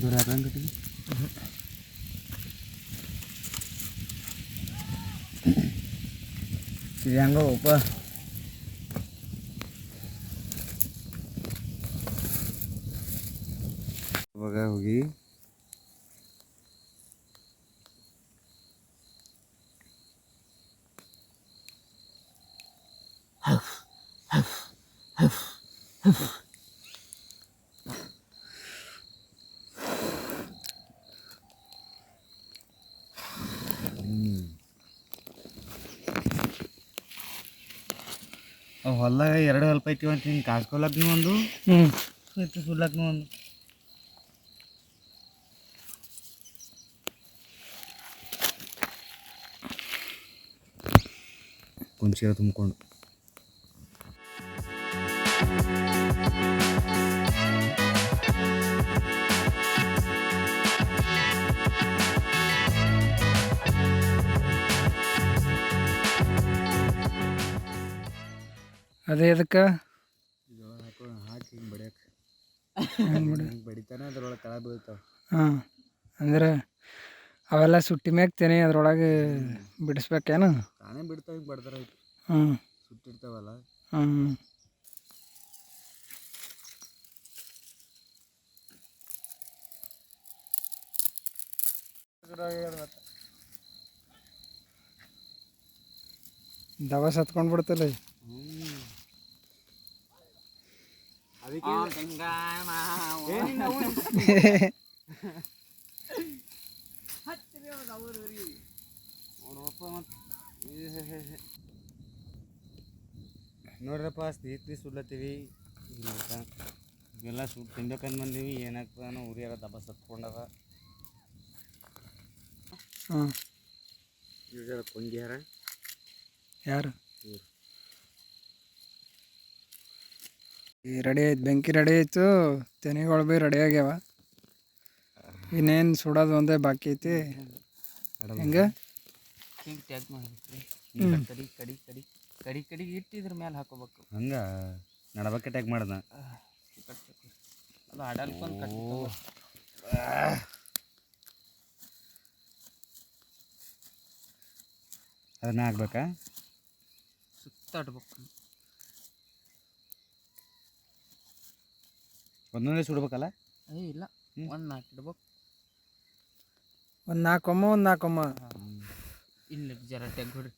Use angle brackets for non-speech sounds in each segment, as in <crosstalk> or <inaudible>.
ದೂರ ಹಾಕಂಗೆ ಇದು ಹೆಂಗೋ ಉಪ ಇವಾಗ ಹೋಗಿ ಹೊಲ್ದಾಗ ಎರಡು ಹೊಲ್ಪ ಐತಿ ಅಂತ ಹಿಂಗೆ ಕಾಸ್ಕೊಲಕ್ನು ಒಂದು? ಹ್ಞೂ ಸುತ್ತ ಸುಡ್ಲಕ್ನು ಒಂದು. ಕುಂಚಿರ ತುಂಬಿಕೊಂಡು. ಅದೇ ಅದಕ್ಕೆ ಹಾಕಿ ಹಿಂಗೆ ಬಡಿಯಕ್ಕೆ ಹಿಂಗೆ ಬಡಿತಾನೆ ಅದ್ರೊಳಗೆ ತಳ ಬೀಳ್ತಾವ. ಹಾಂ ಅಂದ್ರೆ ಅವೆಲ್ಲ ಸುಟ್ಟಿ ಮ್ಯಾಗ ತೆನೆ ಅದ್ರೊಳಗೆ ಬಿಡಿಸ್ಬೇಕೇನು? ತಾನೇ ಬಿಡ್ತಾವ ಹಿಂಗೆ ಬಡ್ದಾರ ಹ್ಞೂ ಸುಟ್ಟಿರ್ತಾವಲ್ಲ. ಹ್ಞೂ ದವಸ್ ಹತ್ಕೊಂಡು ಬಿಡ್ತಲ್ಲ ನೋಡ್ರಪ್ಪ ಸ್ನೇಹಿತರಿ ಸುಡ್ಲತ್ತೀವಿ. ಇವೆಲ್ಲ ಸುಟ್ಟು ತಿನ್ಬೇಕಂತ ಬಂದೀವಿ. ಏನಾಗ್ತದನೋ ಉರಿಯಾರ ದಬ್ಬ ಸತ್ಕೊಂಡದ ಹಾಂ. ಕೊಂಗ್ಯಾರ ಯಾರು ಈ ರೆಡಿ ಆಯ್ತು ಬೆಂಕಿ ರೆಡಿ ಆಯಿತು ತೆನೆಗಳು ಭೀ ರೆಡಿ ಆಗ್ಯಾವ. ಇನ್ನೇನು ಸುಡೋದು ಒಂದೇ ಬಾಕಿ ಐತಿ. ಹೆಂಗೆ? ಹಿಂಗೆ ಟ್ಯಾಗ್ ಮಾಡಿ. ಕಡಿ ಕಡಿ ಕಡಿ ಕಡಿ ಕಡಿ ಇಟ್ಟು ಇದ್ರ ಮೇಲೆ ಹಾಕೋಬೇಕು. ಹಂಗೆ? ನಡಬಕ್ಕೆ ಟ್ಯಾಗ್ ಮಾಡ್ದ? ಅದು ಅಡಲ್ಕೊಂಡ್ ಕಟ್ಬೇಕು ಅದನ್ನ ಹಾಕ್ಬೇಕಾ? ಸುತ್ತಾಡ್ಬೇಕು. ಒಂದೊಂದೇ ಸುಡ್ಬೇಕಲ್ಲ? ಏ ಇಲ್ಲ. ಒಂದು ನಾಲ್ಕು ಇಡ್ಬೇಕು. ಒಂದು ನಾಲ್ಕಮ್ಮ ಒಂದು ನಾಲ್ಕಮ್ಮ. ಇಲ್ಲ ಜರ ತೆಗ್ಬಿಡ್ರಿ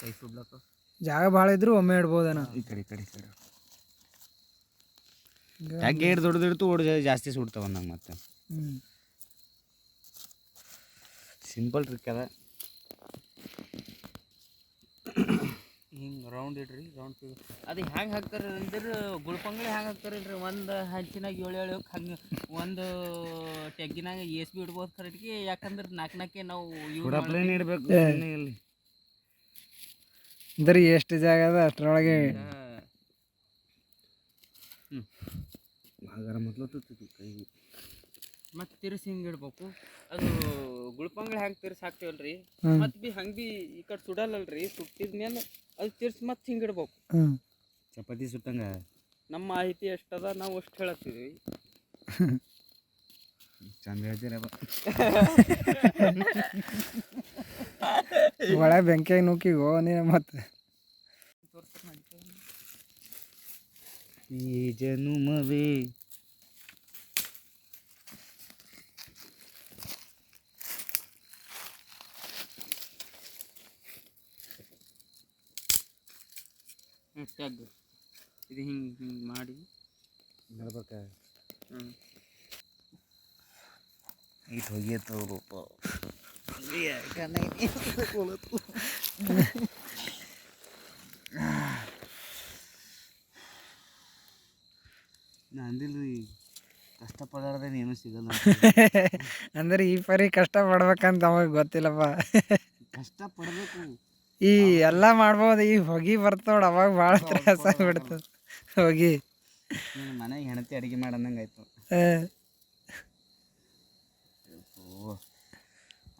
ಕೈ ಸುಡ್ಲಕ್ಕ. ಜಾಗ ಭಾಳ ಇದ್ರು ಒಮ್ಮೆ ಇಡ್ಬೋದೇನ? ಈ ಕಡೆ ಈ ಕಡೆ ಈ ಕಡೆ. ಟ್ಯಾಗ್ ಏಟ್ ದೊಡ್ಡದಿಡ್ತು ಓಡ್ ಜಾಸ್ತಿ ಸುಡ್ತಾವ ನಂಗೆ ಮತ್ತೆ. ಹ್ಞೂ ಸಿಂಪಲ್ ಟ್ರಿಕ್ ಅದ. ಹಿಂಗೆ ರೌಂಡ್ ಇಡ್ರಿ ರೌಂಡ್ ಅದು ಹೆಂಗೆ ಹಾಕ್ತಾರೆ ಅಂದ್ರೆ ಗುಳ್ಪಂಗ್ಳಿ ಹೆಂಗೆ ಹಾಕ್ತಾರಲ್ರಿ? ಒಂದು ಹಂಚಿನಾಗ ಏಳು ಏಳು ಹಂಗೆ ಒಂದು ಟೆಗ್ಗಿನಾಗ ಎಸ್ ಬಿ ಇಡ್ಬೋದು ಕರೆಕ್ಟ್ಗೆ ಯಾಕಂದ್ರೆ ನಾಲ್ಕು ನಾಲ್ಕೆ ನಾವು ಸುಡಪ್ಲೇನ್ ಇಡ್ಬೇಕು. ಇಲ್ಲಿ ಅಂದ್ರೆ ಎಷ್ಟು ಜಾಗ ಅದ ಅಷ್ಟರೊಳಗೆ. ಹ್ಞೂ ಮೊದಲು ಕೈ ಮತ್ತು ತಿರ್ಸಿ ಹಿಂಗೆ ಇಡ್ಬೇಕು. ಅದು ಗುಳ್ಪಂಗಳ ಹೆಂಗೆ ತಿರ್ಸಿ ಹಾಕ್ತೇವಲ್ರಿ ರೀ ಮತ್ತು ಬಿ ಹಂಗೆ ಬಿ ಈ ಕಡೆ ಸುಡಲ್ಲಲ್ರಿ ಸುಟ್ಟಿದ ಮೇಲೆ ಅದು ತಿರ್ಸಿ ಮತ್ತೆ ಹಿಂಗೆ ಇಡ್ಬೇಕು. ಚಪಾತಿ ಸುಟ್ಟಂಗ? ನಮ್ಮ ಮಾಹಿತಿ ಎಷ್ಟದ ನಾವು ಅಷ್ಟು ಹೇಳತ್ತೀವಿ. ಚಂದ ಹೇಳ್ತೀರಪ್ಪ ಒಳ ಬೆಂಕಿಯಾಗ ನುಗ್ಗಿಗೋ ನೀನು ಮತ್ತೆ. ಈ ಜನುಮವೇ ಟ್ಯಾಗ್ ಇದು ಹಿಂಗೆ ಹಿಂಗೆ ಮಾಡಿ. ನಡ್ಬೇಕ ಹ್ಞೂ ಇಟ್ ಹೋಗಿತ್ತು ರೂಪ. ನಾ ಅಂದಿಲ್ರಿ ಕಷ್ಟಪಡಾರ್ದೇನು ಏನೂ ಸಿಗಲ್ಲ <laughs> ಅಂದ್ರೆ ಈ ಪರಿ ಕಷ್ಟ ಪಡ್ಬೇಕಂತ ಅವಾಗ ಗೊತ್ತಿಲ್ಲಪ್ಪ. ಕಷ್ಟ ಪಡಬೇಕು ಈ ಎಲ್ಲ ಮಾಡ್ಬೋದು ಈ ಹೊಗಿ ಬರ್ತೋಡ್ ಅವಾಗ ಭಾಳ ತ್ರಾಸ ಆಗ್ಬಿಡ್ತದ. ಹೋಗಿ. ಮನೆಗೆ ಹೆಣತಿ ಅಡಿಗೆ ಮಾಡಂದಂಗೆ ಆಯ್ತು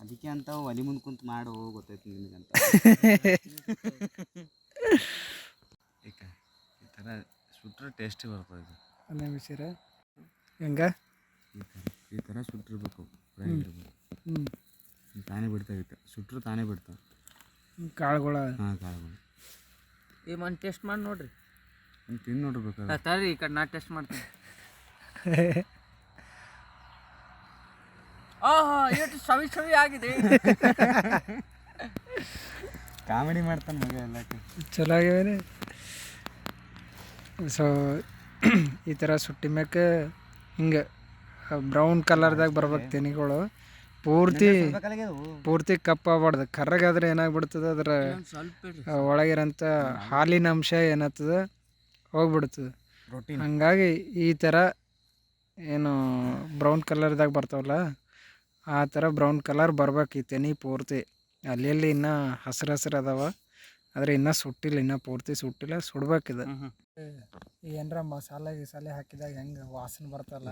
ಅದಕ್ಕೆ ಅಂತ ಒಲಿ ಮುಂದೆ ಕುಂತ ಮಾಡು ಗೊತ್ತೈತಿ ನಿನಗಂತ. <laughs> ಈ ಥರ ಸುಟ್ರೆ ಟೇಸ್ಟಿ ಬರ್ತದೆ ಇದು. ಹೆಂಗ? ಈ ಥರ ಸುಟ್ಟಿರ್ಬೇಕು ಫ್ರೈ ಇರ್ಬೇಕು ಹ್ಞೂ ತಾನೇ ಬಿಡ್ತಾಗಿತ್ತು ಸುಟ್ಟರು ತಾನೇ ಬಿಡ್ತಾವೆ ಕಾಳುಗಳ. ಹಾಂ ಕಾಳುಗಳು. ಈ ಮನ್ ಟೆಸ್ಟ್ ಮಾಡಿ ನೋಡ್ರಿ. ತಿನ್ ತಿಂದು ನೋಡ್ಬೇಕು ತರ್ರಿ ಈ ಕಡೆ ನಾ ಟೆಸ್ಟ್ ಮಾಡ್ತೀನಿ. <laughs> ಆಹಾ ಎಷ್ಟು ಸವಿ ಸವಿ ಆಗಿದೆ. ಕಾಮಿಡಿ ಮಾಡ್ತಾನೆ ಮಗ ಎಲ್ಲ ಚಲೋ ಆಗ್ಯಾವೇನೆ ಸೊ ಈ ಥರ ಸುಟ್ಟಿ ಮ್ಯಾಕೆ ಹಿಂಗೆ ಬ್ರೌನ್ ಕಲರ್ದಾಗ ಬರ್ಬೇಕು ತೆನಿಗಳು. ಪೂರ್ತಿ ಪೂರ್ತಿ ಕಪ್ಪ ಆಗ್ಬಾರ್ದು ಕರ್ರಗಾದ್ರೆ ಏನಾಗ್ಬಿಡ್ತದೆ ಅದರ ಒಳಗಿರೋಂಥ ಹಾಲಿನ ಅಂಶ ಏನಾಗ್ತದೆ? ಹೋಗ್ಬಿಡ್ತದೆ. ಹಂಗಾಗಿ ಈ ಥರ ಏನು ಬ್ರೌನ್ ಕಲರ್ದಾಗ ಬರ್ತಾವಲ್ಲ ಆ ಥರ ಬ್ರೌನ್ ಕಲರ್ ಬರ್ಬೇಕು ಈ ತೆನಿ ಪೂರ್ತಿ. ಅಲ್ಲಿ ಅಲ್ಲಿ ಇನ್ನೂ ಹಸಿರು ಹಸಿರು ಅದಾವ ಆದರೆ ಇನ್ನೂ ಸುಟ್ಟಿಲ್ಲ ಇನ್ನೂ ಪೂರ್ತಿ ಸುಟ್ಟಿಲ್ಲ ಸುಡ್ಬೇಕಿದೆ ಏನರ ಮಸಾಲೆ ಗಿಸಾಲೆ ಹಾಕಿದಾಗ ಹೆಂಗೆ ವಾಸನೆ ಬರ್ತಲ್ಲ?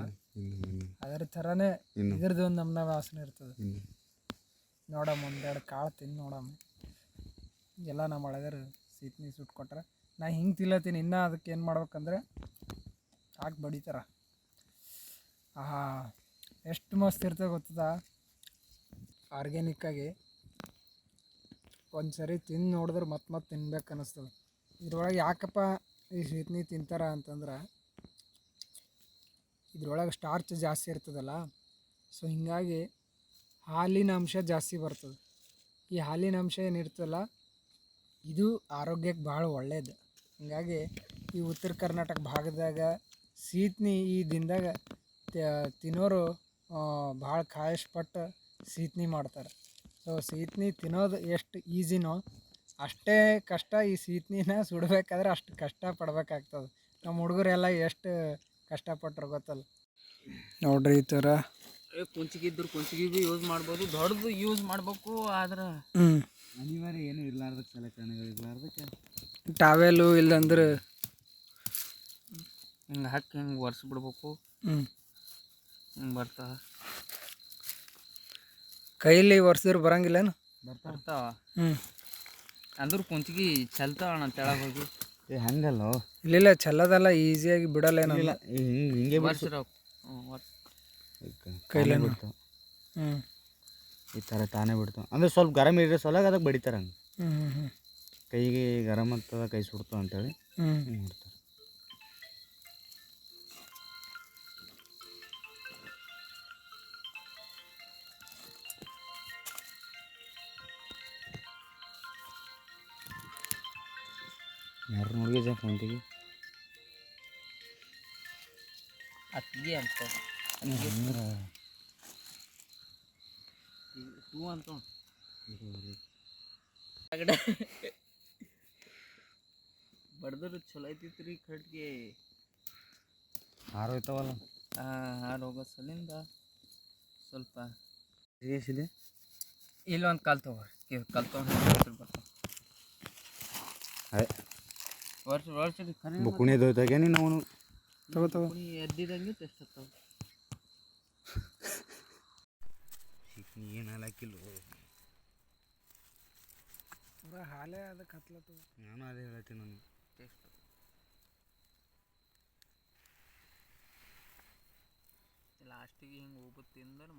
ಅದ್ರ ಥರನೇ ಇದ್ರದ್ದು ಒಂದು ನಮ್ನ ವಾಸನೆ ಇರ್ತದೆ. ನೋಡಮ್ಮ ಒಂದೆರಡು ಕಾಳು ತಿಂದು ನೋಡಮ್ಮ. ಎಲ್ಲ ನಮ್ಮ ಹಳೆದರು ಸೀತ್ನಿ ಸುಟ್ಟು ಕೊಟ್ರೆ. ನಾ ಹಿಂಗೆ ತಿಲ್ಲತ್ತೀನಿ ಇನ್ನೂ ಅದಕ್ಕೆ ಏನು ಮಾಡ್ಬೇಕಂದ್ರೆ ಹಾಕಿ ಬಡಿತಾರ. ಆಹಾ ಎಷ್ಟು ಮಸ್ತ್ ಇರ್ತದೆ ಗೊತ್ತದ? ಆರ್ಗ್ಯಾನಿಕ್ಕಾಗಿ ಒಂದು ಸರಿ ತಿಂದು ನೋಡಿದ್ರೆ ಮತ್ತೆ ಮತ್ತೆ ತಿನ್ಬೇಕು ಅನ್ನಿಸ್ತದೆ ಇದ್ರೊಳಗೆ ಯಾಕಪ್ಪ ಈ ಸೀತ್ನಿ ತಿಂತಾರ ಅಂತಂದ್ರೆ ಇದ್ರೊಳಗೆ ಸ್ಟಾರ್ಚ್ ಜಾಸ್ತಿ ಇರ್ತದಲ್ಲ ಸೊ ಹೀಗಾಗಿ ಹಾಲಿನ ಅಂಶ ಜಾಸ್ತಿ ಬರ್ತದೆ. ಈ ಹಾಲಿನ ಅಂಶ ಏನಿರ್ತದಲ್ಲ, ಇದು ಆರೋಗ್ಯಕ್ಕೆ ಭಾಳ ಒಳ್ಳೆಯದು ಹೀಗಾಗಿ ಈ ಉತ್ತರ ಕರ್ನಾಟಕ ಭಾಗದಾಗ ಸೀತ್ನಿ ಈ ದಿನದಾಗ ತಿನ್ನೋರು ಭಾಳ ಖಾಯಶ್ಪಟ್ಟು ಸೀತ್ನಿ ಮಾಡ್ತಾರೆ. ಸೊ ಸೀತ್ನಿ ತಿನ್ನೋದು ಎಷ್ಟು ಈಸಿನೋ ಅಷ್ಟೇ ಕಷ್ಟ ಈ ಸೀತ್ನಿನ ಸುಡಬೇಕಾದ್ರೆ ಅಷ್ಟು ಕಷ್ಟ ಪಡ್ಬೇಕಾಗ್ತದೆ. ನಮ್ಮ ಹುಡುಗರೆಲ್ಲ ಎಷ್ಟು ಕಷ್ಟಪಟ್ಟರು ಗೊತ್ತಲ್ಲ. ನೋಡ್ರಿ ಈ ಥರ. ಏ ಕುಂಚಿಗೆ ಇದ್ರು ಕುಂಚಿಗೆ ಭೀ ಯೂಸ್ ಮಾಡ್ಬೋದು. ದೊಡ್ಡದು ಯೂಸ್ ಮಾಡ್ಬೇಕು ಆದ್ರೆ ಅನಿವಾರ್ಯ ಏನು ಇರ್ಲಾರ್ದ ಸಲಕರಣೆಗಳು ಇರ್ಲಾರ್ದಕ್ಕೆ ಟಾವೆಲು ಇಲ್ಲಂದ್ರೆ ಹಿಂಗೆ ಹಾಕಿ ಹಿಂಗೆ ಒರೆಸ್ಬಿಡ್ಬೇಕು. ಹ್ಞೂ ಹಿಂಗೆ ಬರ್ತಾವ ಕೈಲಿ ಒರೆಸಿದ್ರೆ ಬರಂಗಿಲ್ಲೇನು? ಬರ್ತಾವ. ಹ್ಞೂ ಅಂದ್ರೆ ಕುಂಚಿಗೆ ಚಲ್ತಾವಣ್ಣ ತೆಳಗೆ ಹೋಗಿ. ಏ ಹಂಗಲ್ಲ. ಇಲ್ಲ ಚಲ್ಲದಲ್ಲ ಈಸಿಯಾಗಿ ಬಿಡಲ್ಲ ಇಲ್ಲ ಹಿಂಗೆ ಹಿಂಗೆ ಕೈಲೇನು? ಬಿಡ್ತಾವ ಹ್ಞೂ ಈ ಥರ ತಾನೇ ಬಿಡ್ತಾವ ಅಂದ್ರೆ ಸ್ವಲ್ಪ ಗರಮ್ ಇರೋ ಸೊಲಾಗ ಅದಕ್ಕೆ ಬಡಿತಾರೆ ಹಂಗೆ. ಹ್ಞೂ ಹ್ಞೂ ಹ್ಞೂ ಕೈಗೆ ಗರಮ್ ಆಗ್ತದ ಕೈ ಸುಡ್ತಾವ ಅಂತೇಳಿ ಹ್ಞೂ ಯಾರು ನೋಡಿಗೆ ಫೋನ್ತಿಗೆ ಅತ್ತಿಗೆ ಅಂತ ಹೂ ಅಂತ ಬಡ್ದ್ರ ಚಲೋ ಐತಿತ್ತು ರೀ ಕಟ್ಗೆ ಹಾರು ಹೋಯ್ತಾವಲ್ಲ ಹಾರು ಹೋಗೋ ಸಲಿಂದ ಸ್ವಲ್ಪ ಎಷ್ಟಿದೆ ಇಲ್ಲೊಂದು ಕಾಲು ತಗೋರಿ ಕಾಲು ತೊಗೊಂಡು ಬರ್ತಾವ ಅದೇ ವರ್ಷ ವರ್ಷಕ್ಕೆ ಖರೆ ಬುಕ್ಕುಣಿದು ಹೋಯ್ತಾಗೆ ನೀನು ಅವನು? ತಗೋ ಎದ್ದಿದಂಗೆ ಟೆಸ್ಟ್ ಆಗ್ತಾವ ಏನು ಹಾಕಿಲ್ಲ ಹಾಲೇ ಅದಕ್ಕೆ ಹತ್ಲತ್ತು ನಾನು ಅದೇ ಹೇಳ್ತೀನಿ ನಾನು. ಟೇಸ್ಟ್ ಲಾಸ್ಟಿಗೆ ಹಿಂಗೆ ಹೋಗ್ಬೋದು ತಿಂದ್ರೆ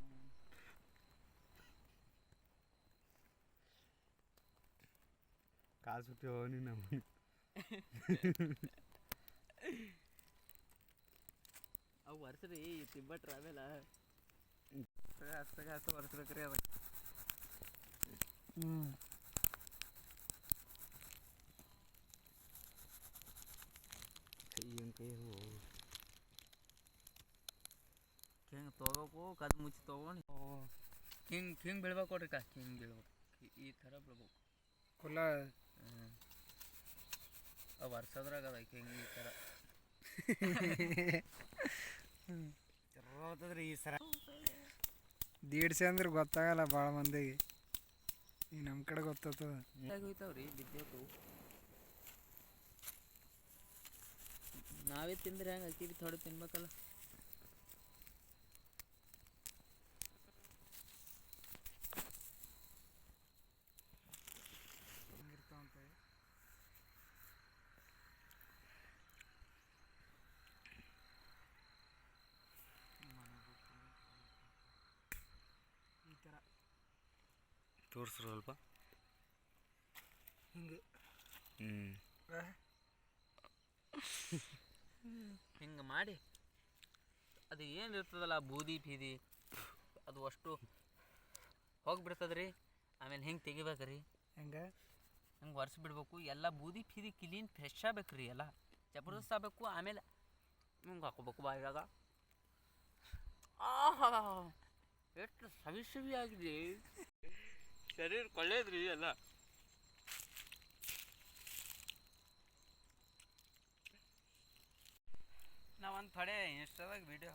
ಕಾಲು ಸುತ್ತಿ ಹೋಗಿ ನೀನು ಅವು ವರ್ಷರಿ ತಿಬ್ಬ ಟ್ರಾವೆಲ ಹಸ್ತಾಗ ಹಸ್ತ ವರ್ಷಬೇಕ್ರಿ ಅದಕ್ಕೆ ಹ್ಞೂ ಕೈ ಏನು ಕೈ ಹೋ ಹಿಂಗೆ ತೊಗೋಬೇಕು ಕದ್ ಮುಚ್ಚಿ ತೊಗೊಂಡು ಹಿಂಗೆ ಹಿಂಗೆ ಬೀಳ್ಬೇಕು ನೋಡ್ರಿ ಕಾ ಹಿಂಗೆ ಬೀಳ್ಬೇಕು ಈ- ಈ ಥರ ಬೀಳ್ಬೇಕು ಕುಲ ಹ್ಞೂ ಅವು ವರ್ಷದ್ರಾಗ ಅದ ಹಿಂಗೆ ಈ ಥರ ಚಲೋ ಆಗ್ತದ್ರಿ ಈ ಸರ. ದೀಡ್ಸೆ ಅಂದ್ರೆ ಗೊತ್ತಾಗಲ್ಲ ಭಾಳ ಮಂದಿಗೆ. ಈ ನಮ್ಮ ಕಡೆ ಗೊತ್ತಾಗ್ತದ ಹೋಯ್ತಾವ್ರಿ ಬಿದ್ದೋತು. ನಾವೇ ತಿಂದ್ರೆ ಹೆಂಗೆ ಅಕ್ಕಿ ಬಿ ಥೋಡೆ ತಿನ್ಬೇಕಲ್ಲ ಈ ಥರ ತೋರಿಸ್ರು ಸ್ವಲ್ಪ ಹಿಂಗೆ ಹ್ಞೂ ಹಿಂಗೆ ಮಾಡಿ. ಅದು ಏನು ಇರ್ತದಲ್ಲ ಬೂದಿ ಬೀದಿ. ಅದು ಅಷ್ಟು ಹೋಗ್ಬಿಡ್ತದ್ರಿ. ಆಮೇಲೆ ಹೆಂಗೆ ತೆಗಿಬೇಕ್ರಿ? ಹೆಂಗೆ? ಹಂಗೆ ಒರೆಸಿ ಬಿಡ್ಬೇಕು ಎಲ್ಲ ಬೂದಿ ಫೀದಿ ಕ್ಲೀನ್ ಫ್ರೆಶ್ ಆಗ್ಬೇಕು ರೀ ಎಲ್ಲ. ಜಬರ್ದಸ್ತ್ ಆಗಬೇಕು ಆಮೇಲೆ ಹಿಂಗೆ ಹಾಕೋಬೇಕು ಬಾಯಿದಾಗ ಆಹಾ! ಎಷ್ಟು ಸವಿ ಸವಿ ಆಗಿದೆ. ಶರೀರ ಕೊಳ್ಳೇದ್ರಿ ಎಲ್ಲ. ನಾವೊಂದು ಥೊಡೆ ಇನ್ಸ್ಟಾದಾಗ ವಿಡಿಯೋ